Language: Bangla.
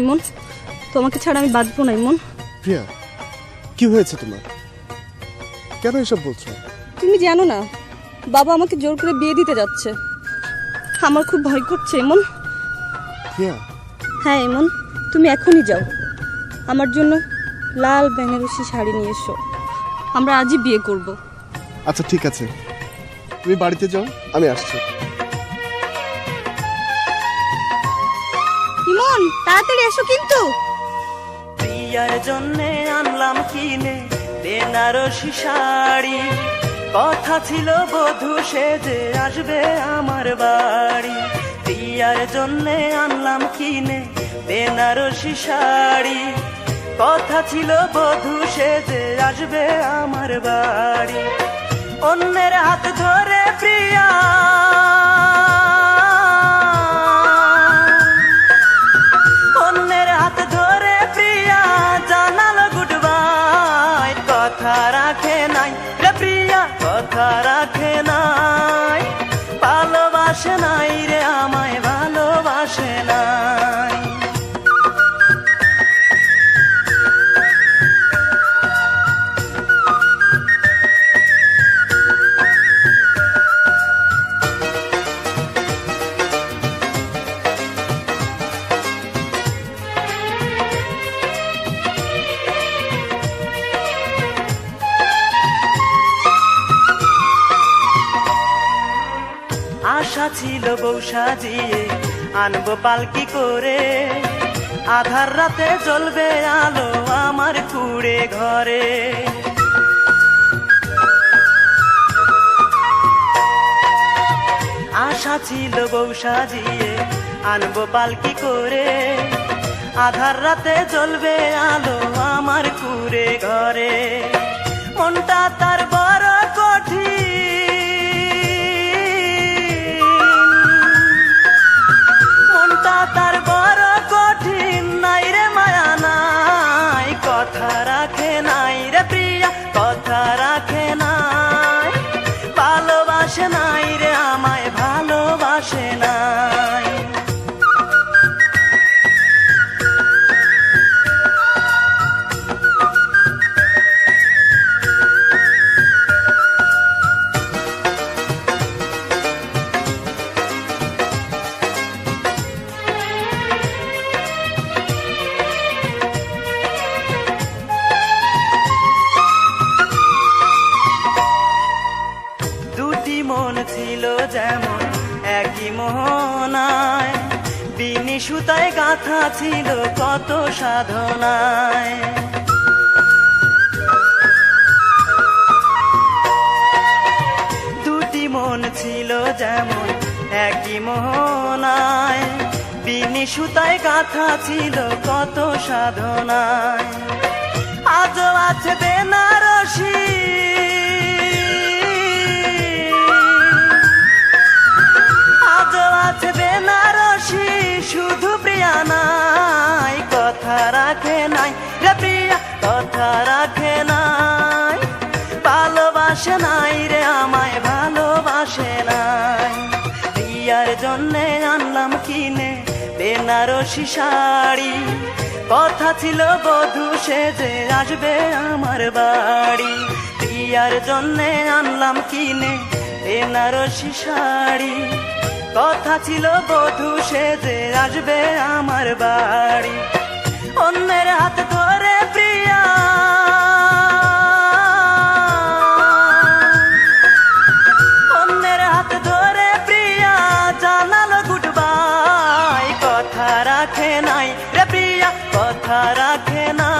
ইমন তোমাকে ছাড়া আমি বাঁচবো না ইমন। প্রিয়া কি হয়েছে তোমার? কেন এসব বলছো? তুমি জানো না বাবা আমাকে জোর করে বিয়ে দিতে যাচ্ছে। আমার খুব ভয় করছে ইমন। প্রিয়া। হ্যাঁ ইমন তুমি এখনই যাও। আমার জন্য লাল বেনারসি শাড়ি নিয়ে এসো। আমরা আজই বিয়ে করব। আচ্ছা ঠিক আছে। তুমি বাড়িতে যাও আমি আসছি। ইমন তাড়াতাড়ি এসো কিন্তু। প্রিয়ার জন্যে আনলাম কিনে বেনারসি শাড়ি। কথা ছিল বধূ, সে যে আসবে আমার বাড়ি। প্রিয়ার জন্যে আনলাম কিনে বেনারসি শাড়ি। কথা ছিল বধূ, সে যে আসবে আমার বাড়ি। অন্যের হাত ধরে প্রিয়া কথা রাখে নাই। রে প্রিয়া কথা রাখে নাই। ভালোবাসে নাই রে আমায় ভালোবাসে নাই ছিল বউ সাজিয়ে আনব পালকি করে। আধার রাতে জ্বলবে আলো আমার কুড়ে ঘরে। আশা ছিল বউ সাজিয়ে আনব পালকি করে। আধার রাতে জ্বলবে আলো আমার কুড়ে ঘরে। মনটা তার বড় প্রিয়া কথা রাখে নাই মন ছিল যেমন একই মোহনায়। বিনি সুতায় গাথা ছিল কত সাধনায়। দুটি মন ছিল যেমন একই মোহনায়। বিনি সুতায় গাথা ছিল কত সাধনায়। আজও আছে কিনে বেনারসি শাড়ি। কথা ছিল বধু, সে যে আসবে আমার বাড়ি। প্রিয়ার জন্যে আনলাম কিনে বেনারসি শাড়ি। কথা ছিল বধু, সে যে আসবে আমার বাড়ি। অন্যের হাত কথা রাখে নাই